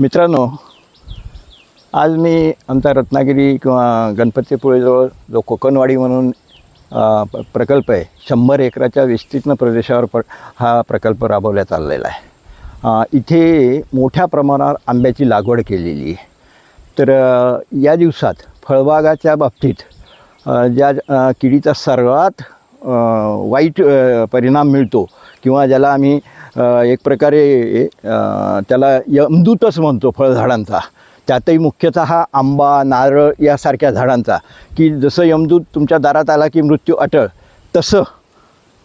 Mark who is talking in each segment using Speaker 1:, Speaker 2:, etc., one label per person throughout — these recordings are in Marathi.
Speaker 1: मित्रांनो आज मी आमचा रत्नागिरी किंवा गणपतीपुळेजवळ जो कोकणवाडी म्हणून प्रकल्प आहे शंभर एकराच्या विस्तीर्ण प्रदेशावर प हा प्रकल्प राबवण्यात चाललेला आहे. इथे मोठ्या प्रमाणावर आंब्याची लागवड केलेली आहे. तर या दिवसात फळबागाच्या बाबतीत ज्या किडीचा सर्वात वाईट परिणाम मिळतो किंवा ज्याला आम्ही एक प्रकारे त्याला यमदूतच म्हणतो फळझाडांचा. त्यातही मुख्यतः हा आंबा नारळ यासारख्या झाडांचा. की जसं यमदूत तुमच्या दारात आला की मृत्यू अटळ तसं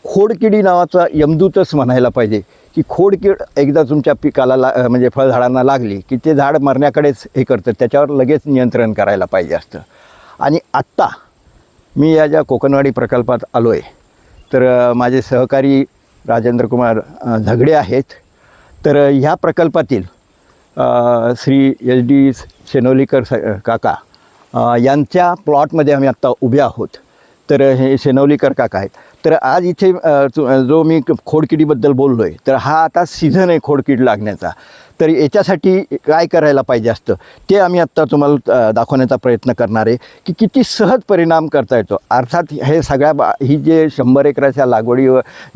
Speaker 1: खोडकिडी नावाचा यमदूतच म्हणायला पाहिजे. की खोडकीड एकदा तुमच्या पिकाला ला म्हणजे फळझाडांना लागली की ते झाड मरण्याकडेच हे करतं. त्याच्यावर लगेच नियंत्रण करायला पाहिजे असतं. आणि आत्ता मी या ज्या कोकणवाडी प्रकल्पात आलो आहे तर माझे सहकारी राजेंद्र कुमार झगडे आहेत. तर ह्या प्रकल्पातील श्री एच डी शेनोलीकर स काका यांच्या प्लॉटमध्ये आम्ही आत्ता उभे आहोत. तर हे शेनवलीकर काका आहेत. तर आज इथे जो मी खोडकिडीबद्दल बोललो आहे तर हा आता सीझन आहे खोडकीड लागण्याचा. तर याच्यासाठी काय करायला पाहिजे असतं ते आम्ही आत्ता तुम्हाला दाखवण्याचा प्रयत्न करणार आहे की किती सहज परिणाम करता येतो. अर्थात हे सगळ्या बा ही जे शंभर एकराच्या लागवडी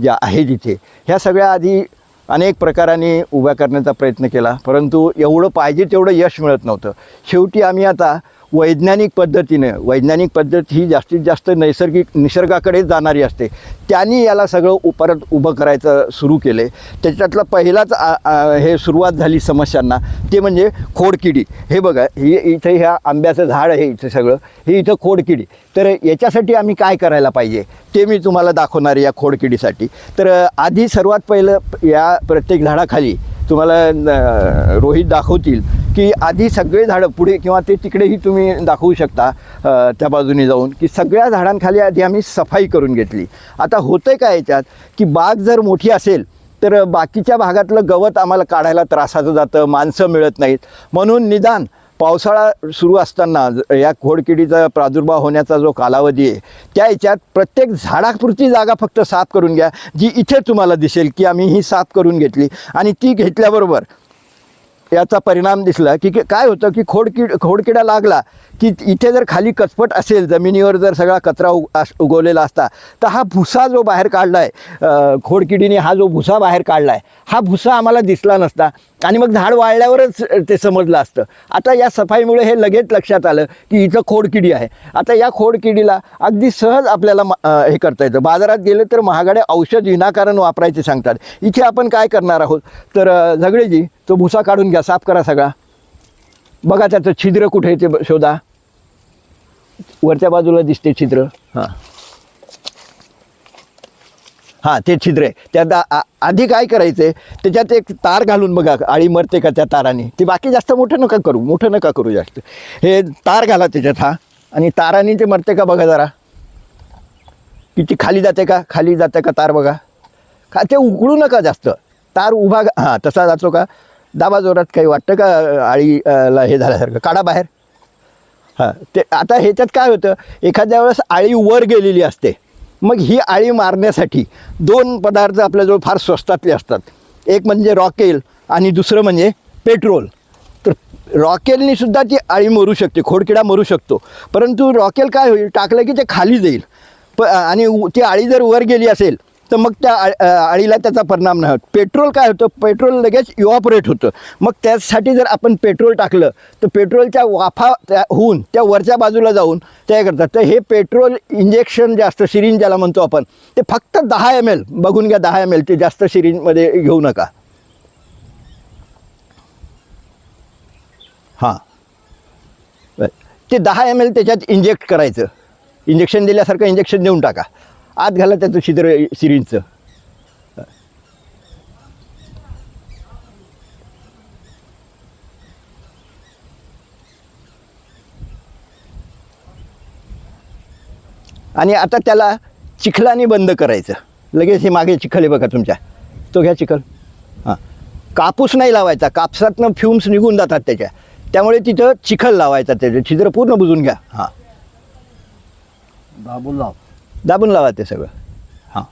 Speaker 1: ज्या आहेत इथे ह्या सगळ्या आधी अनेक प्रकाराने उभ्या करण्याचा प्रयत्न केला परंतु एवढं पाहिजे तेवढं यश मिळत नव्हतं. शेवटी आम्ही आता वैज्ञानिक पद्धतीने वैज्ञानिक पद्धत ही जास्तीत जास्त नैसर्गिक निसर्गाकडे जाणारी असते. त्यांनी याला सगळं उ- परत उभं करायचं सुरू केले. त्याच्यातला पहिलाच हे सुरुवात झाली समस्यांना. ते म्हणजे खोडकिडी. हे बघा ही इथे ह्या आंब्याचं झाड आहे इथं सगळं. हे इथं खोडकिडी. तर याच्यासाठी आम्ही काय करायला पाहिजे? ते मी तुम्हाला दाखवणार आहे या खोडकिडीसाठी. तर आधी सर्वात पहिलं या प्रत्येक झाडाखाली तुम्हाला रोहित दाखवतील. की आधी सगळे झाडं पुढे किंवा ते तिकडेही तुम्ही दाखवू शकता त्या बाजूने जाऊन की सगळ्या झाडांखाली आधी आम्ही सफाई करून घेतली. आता होतं काय याच्यात की बाग जर मोठी असेल तर बाकीच्या भागातलं गवत आम्हाला काढायला त्रासाचं जातं माणसं मिळत नाहीत. म्हणून निदान पावसाळा सुरू असताना ज- या खोडकिडीचा प्रादुर्भाव होण्याचा जो कालावधी आहे त्या याच्यात प्रत्येक झाडापुरती जागा फक्त साफ करून घ्या जी इथे तुम्हाला दिसेल की आम्ही ही साफ करून घेतली. आणि ती घेतल्याबरोबर याचा परिणाम दिसला की काय होतं की खोडकीड खोडकिडा लागला की इथे जर खाली कचपट असेल जमिनीवर जर सगळा कचरा उग अस- उगवलेला असता तर हा भुसा जो बाहेर काढला आहे खोडकिडीने हा जो भुसा बाहेर काढला आहे हा भुसा आम्हाला दिसला नसता. आणि मग झाड वाळल्यावरच ते समजलं असतं. आता या सफाईमुळे हे लगेच लक्षात आलं की इथं खोडकिडी आहे. आता या खोडकिडीला अगदी सहज आपल्याला हे करता येतं. बाजारात गेलं तर महागडे औषध विनाकारण वापरायचे सांगतात. इथे आपण काय करणार आहोत? तर झगडेजी तो भुसा काढून घ्या साफ करा सगळा. बघा त्याचं छिद्र कुठे आहे ते ब- शोधा. वरच्या बाजूला दिसते छिद्र. हां. हां ते छिद्र आहे. त्या दा आ- आधी काय करायचं आहे त्याच्यात एक तार घालून बघा आळी मरते का त्या ताराने? ती बाकी जास्त मोठं नका करू मोठं नका करू जास्त. हे तार घाला त्याच्यात हा. आणि ताराने ते मरते का बघा जरा. किती खाली जाते का? खाली जाते का तार बघा. का ते उघडू नका जास्त. तार उभा हां तसा जातो का? दाबा जोरात काही वाटतं का आळी अ, ला हे झाल्यासारखं? काढा बाहेर. हां ते आता ह्याच्यात काय होतं एखाद्या वेळेस आळी वर गेलेली असते. मग ही आळी मारण्यासाठी दोन पदार्थ आपल्याजवळ फार स्वस्तातले असतात. एक म्हणजे रॉकेल आणि दुसरं म्हणजे पेट्रोल. तर रॉकेलनी सुद्धा ती आळी मरू शकते खोडकिडा मरू शकतो. परंतु रॉकेल काय होईल? टाकलं की ते खाली जाईल. प आणि उ- ती आळी जर वर गेली असेल तर मग त्या आळीला त्याचा परिणाम नाही होत. पेट्रोल काय होतं? पेट्रोल लगेच इव्हॉपरेट होतं. मग त्यासाठी जर आपण पेट्रोल टाकलं तर पेट्रोलच्या वाफा त्या होऊन त्या वरच्या बाजूला जाऊन त्या करतात. तर हे पेट्रोल इंजेक्शन जे असतं सिरिंज ज्याला म्हणतो आपण ते फक्त दहा एम एल बघून घ्या दहा एम एल ते जास्त सिरिंजमध्ये घेऊ नका. हां. ते दहा एम एल त्याच्यात इंजेक्ट करायचं. इंजेक्शन दिल्यासारखं इंजेक्शन देऊन टाका. आत घाला त्याचं छिद्र सिरींचं आणि आता त्याला चिखलाने बंद करायचं. लगेच हे मागे चिखल आहे बघा तुमच्या. तो घ्या चिखल. हां. कापूस नाही लावायचा. कापसातनं फ्युम्स निघून जातात त्याच्या. त्यामुळे तिथं चिखल लावायचा त्याचं. छिद्र पूर्ण बुजून घ्या. हां.
Speaker 2: दाबून लाव
Speaker 1: दाबून लावा ते सगळं. हां.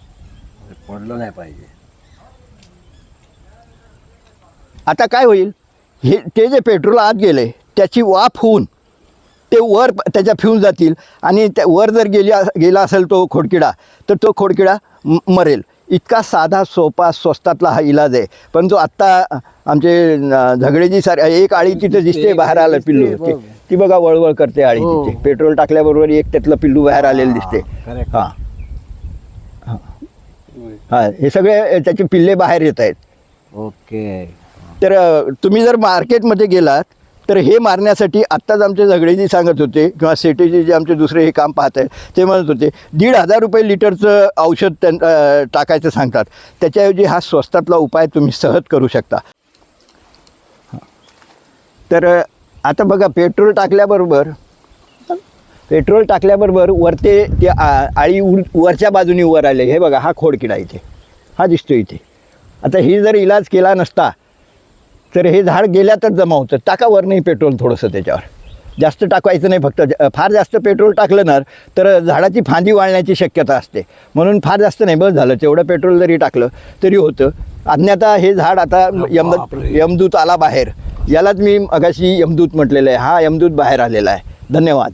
Speaker 2: पडलं नाही पाहिजे.
Speaker 1: आता काय होईल? हे ते जे पेट्रोल आत गेले त्याची वाफ होऊन ते वर त्याच्या फिरून जातील आणि त्या वर जर गेली गेला असेल तो खोडकिडा तर तो खोडकिडा मरेल. इतका साधा सोपा स्वस्तातला हा इलाज आहे. परंतु आत्ता आमचे झगडेजी सारे एक आळी तिथे दिसते बाहेर आलं पिल्लू. ती- बघा वळवळ करते आळी
Speaker 2: हो.
Speaker 1: तिथे. पेट्रोल टाकल्याबरोबर एक त्यातलं पिल्लू बाहेर आलेलं दिसते. हां. हां. हे सगळे त्याचे पिल्ले बाहेर येत आहेत.
Speaker 2: ओके.
Speaker 1: तर तुम्ही जर मार्केटमध्ये गेलात तर हे मारण्यासाठी आत्ताच आमचे झगडेजी सांगत होते किंवा सेटेजी जे आमचे दुसरे हे काम पाहत आहेत ते म्हणत होते दीड हजार रुपये लिटरचं औषध त्यां टाकायचं सांगतात. त्याच्याऐवजी हा स्वस्तातला उपाय तुम्ही सहज करू शकता. तर आता बघा पेट्रोल टाकल्याबरोबर पेट्रोल टाकल्याबरोबर वरते ते आ- आळी उर वरच्या बाजूने वर आले. हे बघा हा खोडकिडा इथे. हा दिसतो इथे. आता ही जर इलाज केला नसता तर हे झाड गेल्यातच जमा होतं टाका वर नाही पेट्रोल थोडंसं त्याच्यावर. जास्त टाकायचं नाही फक्त. फार जास्त पेट्रोल टाकलं ना तर झाडाची फांदी वाळण्याची शक्यता असते. म्हणून फार जास्त नाही. बस झालं. तेवढं पेट्रोल जरी टाकलं तरी होतं. अन्यथा हे झाड आता यम यमदूत आला बाहेर. यालाच मी अगाशी यमदूत म्हटलेलं आहे. हा यमदूत बाहेर आलेला आहे. धन्यवाद.